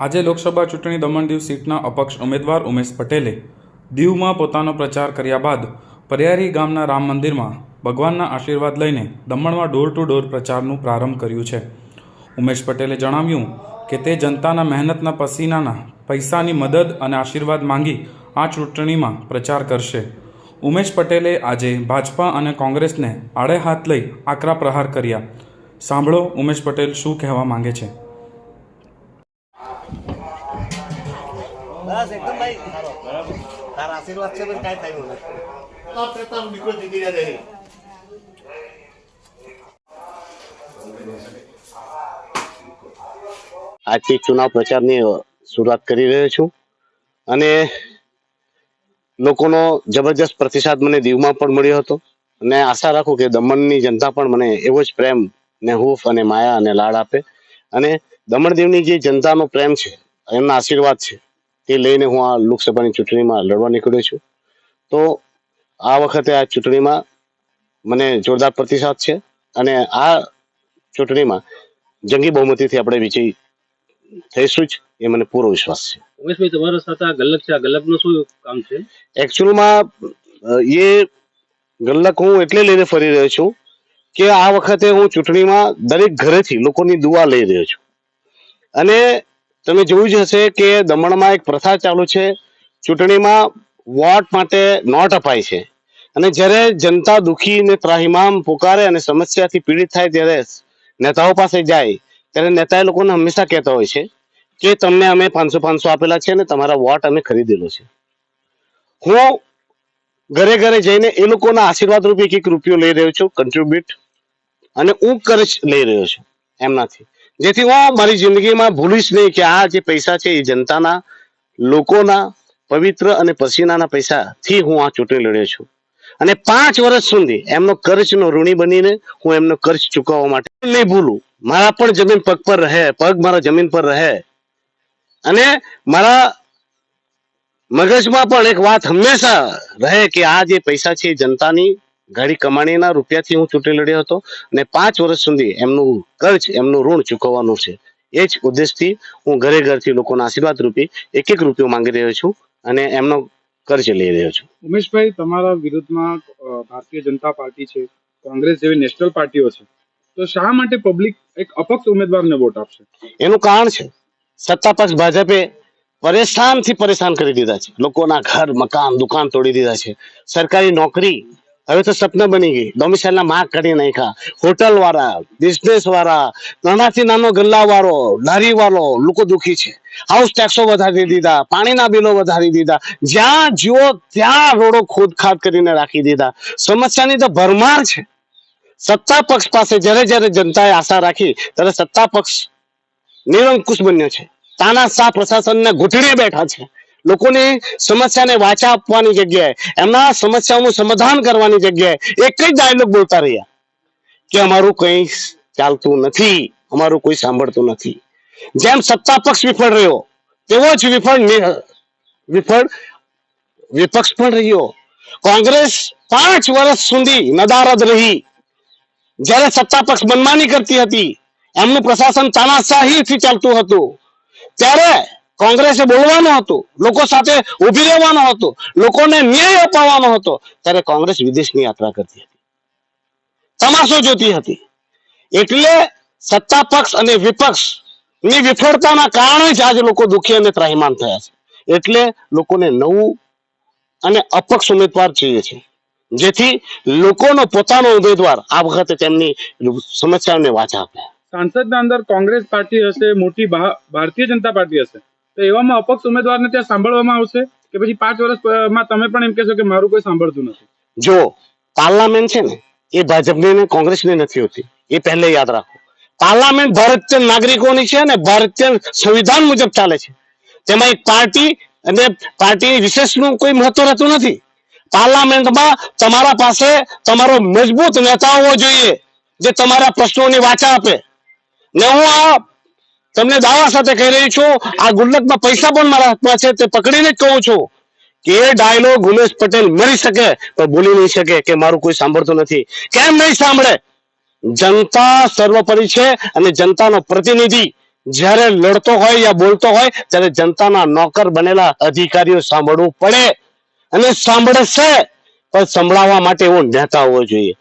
આજે લોકસભા ચૂંટણી દમણ દીવ સીટના અપક્ષ ઉમેદવાર ઉમેશ પટેલે દીવમાં પોતાનો પ્રચાર કર્યા બાદ પરિયારી ગામના રામ મંદિરમાં ભગવાનના આશીર્વાદ લઈને દમણમાં ડોર ટુ ડોર પ્રચારનું પ્રારંભ કર્યું છે. ઉમેશ પટેલે જણાવ્યું કે તે જનતાના મહેનતના પસીનાના પૈસાની મદદ અને આશીર્વાદ માંગી આ ચૂંટણીમાં પ્રચાર કરશે. ઉમેશ પટેલે આજે ભાજપા અને કોંગ્રેસને આડે હાથ લઈ આકરા પ્રહાર કર્યા. સાંભળો ઉમેશ પટેલ શું કહેવા માંગે છે? બસ એકદમ ભાઈ. તારા આશીર્વાદ છે પણ કાંઈ થયું નથી. આપણે તો આમ દીકરો જીતી રહ્યા છે. આજથી ચુનાવ પ્રચારની શરૂઆત કરી રહ્યો છું અને લોકોનો જબરજસ્ત પ્રતિસાદ મને દીવમાં પણ મળ્યો હતો અને આશા રાખું કે દમણની જનતા પણ મને એવો જ પ્રેમ ને હૂફ અને માયા અને લાડ આપે. અને દમણ દીવની જે જનતાનો પ્રેમ છે એમના આશીર્વાદ છે. તે લઈને હું આ લોકસભાની ચૂંટણીમાં લડવા નીકળ્યો છું. તો આ વખતે આ ચૂંટણીમાં મને જોરદાર પ્રતિસાદ છે અને આ ચૂંટણીમાં જંગી બહુમતીથી આપણે વિજય થઈશું જ એ મને પૂરો વિશ્વાસ છે. ઉમેશભાઈ તમારા સાથે આ ગલ્લક છે. આ ગલ્લકનું શું કામ છે? એકચ્યુઅલમાં એ ગલ્લક હું એટલે લઈને ફરી રહ્યો છું કે આ વખતે હું ચૂંટણીમાં દરેક ઘરેથી લોકોની દુઆ લઈ રહ્યો છું. અને તમે જોયું જ હશે કે દમણમાં એક પ્રથા ચાલુ છે. ચૂંટણીમાં વોટ માટે નોટ અપાય છે. અને જ્યારે જનતા દુખી ને ત્રાહિમામ પુકારે અને સમસ્યાથી પીડિત થાય ત્યારે નેતાઓ પાસે જાય, ત્યારે નેતા એ લોકોને હંમેશા કહેતા હોય છે કે તમને અમે પાંચસો પાંચસો આપેલા છે અને તમારા વોટ અમે ખરીદેલો છે. હું ઘરે ઘરે જઈને એ લોકોના આશીર્વાદ રૂપે એક એક રૂપિયો લઈ રહ્યો છું કન્ટ્રીબ્યુટ અને હું કરજ લઈ રહ્યો છું, એમનાથી. જેથી હું મારી જિંદગીમાં ભૂલીશ નહીં કે આ જે પૈસા છે એ જનતાના, લોકોના, પવિત્ર અને પસીનાના પૈસાથી હું આ ચૂંટણી લડ્યો છું. અને પાંચ વર્ષ સુધી એમનો કર્જનો ઋણી બનીને હું એમનો કર્જ ચૂકવવા માટે નહીં ભૂલું. મારા પણ જમીન પગ પર રહે, પગ મારા જમીન પર રહે. અને મારા મગજમાં પણ એક વાત હંમેશા રહે કે આ જે પૈસા છે જનતાની ઘડી કમાણીના રૂપિયાથી હું ચૂંટણી લડ્યો હતો અને પાંચ વર્ષ સુધી એમનું કર્જ એમનું ઋણ ચૂકવવાનું છે. એ જ ઉદ્દેશથી હું ઘરે ઘરથી લોકોના આશીર્વાદ રૂપી એક એક રૂપિયો માંગી રહ્યો છું અને એમનો કર્જ લઈ રહ્યો છું. ઉમેશભાઈ તમારા વિરુદ્ધમાં ભારતીય જનતા પાર્ટી છે કોંગ્રેસ જેવી નેશનલ પાર્ટીઓ છે. તો શા માટે પબ્લિક એક અપક્ષ ઉમેદવારને વોટ આપશે? એનું કારણ છે સત્તા પક્ષ ભાજપે પરેશાનથી પરેશાન કરી દીધા છે. લોકોના ઘર મકાન દુકાન તોડી દીધા છે. સરકારી નોકરી હવે તો સપના બની ગઈ. ડોમિસાઇલના માર્ક કરી નાખ્યા. હોટલ વાળા બિઝનેસ વાળા, નાનાથી નાનો ગલ્લા વાળો લારી વાળો, લોકો દુખી છે. હાઉસ ટેક્સો વધારી દીધા, પાણીના બિલો વધારી દીધા. જ્યાં જુઓ ત્યાં રોડો ખોદખાદ કરીને રાખી દીધા. સમસ્યાની તો ભરમાર છે. સત્તા પક્ષ પાસે જ્યારે જ્યારે જનતાએ આશા રાખી, ત્યારે સત્તા પક્ષ નિરંકુશ બન્યો છે. તાના શાહ પ્રશાસનને ઘૂંટણે બેઠા છે. લોકોની સમસ્યાને વાચા આપવાની જગ્યાએ, એમના સમસ્યાઓનું સમાધાન કરવાની જગ્યાએ એક જ ડાયલોગ બોલતા રહ્યા કે અમારું કંઈ ચાલતું નથી, અમારું કોઈ સાંભળતું નથી. જેમ સત્તા પક્ષ વિફળ રહ્યો, તેવો જ વિફળ વિફળ, વિપક્ષ પણ રહ્યો. કોંગ્રેસ પાંચ વર્ષ સુધી નદારદ રહી. જ્યારે સત્તા પક્ષ મનમાની કરતી હતી, એમનું પ્રશાસન તાનાશાહીથી ચાલતું હતું. ત્યારે કોંગ્રેસે બોલવાનું હતું, લોકો સાથે ઊભી રહેવાનું હતું, લોકોને ન્યાય અપાવવાનો હતો, ત્યારે કોંગ્રેસ વિદેશની યાત્રા કરતી હતી. તમાશો જોતી હતી. એટલે સત્તા પક્ષ અને વિપક્ષની વિફળતાના કારણે જ આજે લોકો દુઃખી અને ત્રાહિમામ થયા છે. એટલે લોકોને નવું અને અપક્ષ ઉમેદવાર જોઈએ છે. જેથી લોકોનો પોતાનો ઉમેદવાર આ વખતે તેમની સમસ્યાઓને વાચા આપે સાંસદના અંદર કોંગ્રેસ પાર્ટી હશે, મોટી ભારતીય જનતા પાર્ટી હશે? તો એવામાં અપક્ષ ઉમેદવારને ત્યાં સાંભળવામાં આવશે કે પછી પાંચ વર્ષમાં તમે પણ એમ કહેશો કે મારું કોઈ સાંભળતું નથી. જો, પાર્લામેન્ટ છે ને, એ ભાજપની ને કોંગ્રેસની નથી હોતી. એ પહેલે યાદ રાખો. પાર્લામેન્ટ ભારતીય નાગરિકોની છે અને ભારતીય સંવિધાન મુજબ ચાલે છે. તેમાં એક પાર્ટી અને પાર્ટી વિશેષનું કોઈ મહત્વ રહેતું નથી. પાર્લામેન્ટમાં તમારા પાસે તમારો મજબૂત નેતા હોવો જોઈએ, જે તમારા પ્રશ્નોની વાચા આપે. ને હું આ તમને દાવા સાથે કહી રહી છું, આ ગુલ્લકમાં પૈસા પણ મારા હાથમાં છે, તે પકડીને જ કહું છું. કે એ ડાયલોગ ઉમેશ પટેલ મરી શકે, પણ બોલી નહીં શકે કે મારું કોઈ સાંભળતું નથી. કેમ નહીં સાંભળે? જનતા સર્વોપરી છે અને જનતાનો પ્રતિનિધિ જ્યારે લડતો હોય યા બોલતો હોય, ત્યારે જનતાના નોકર બનેલા અધિકારીઓ સાંભળવું પડે. અને સાંભળે છે પણ સંભળાવવા માટે એવો નેતા હોવો જોઈએ.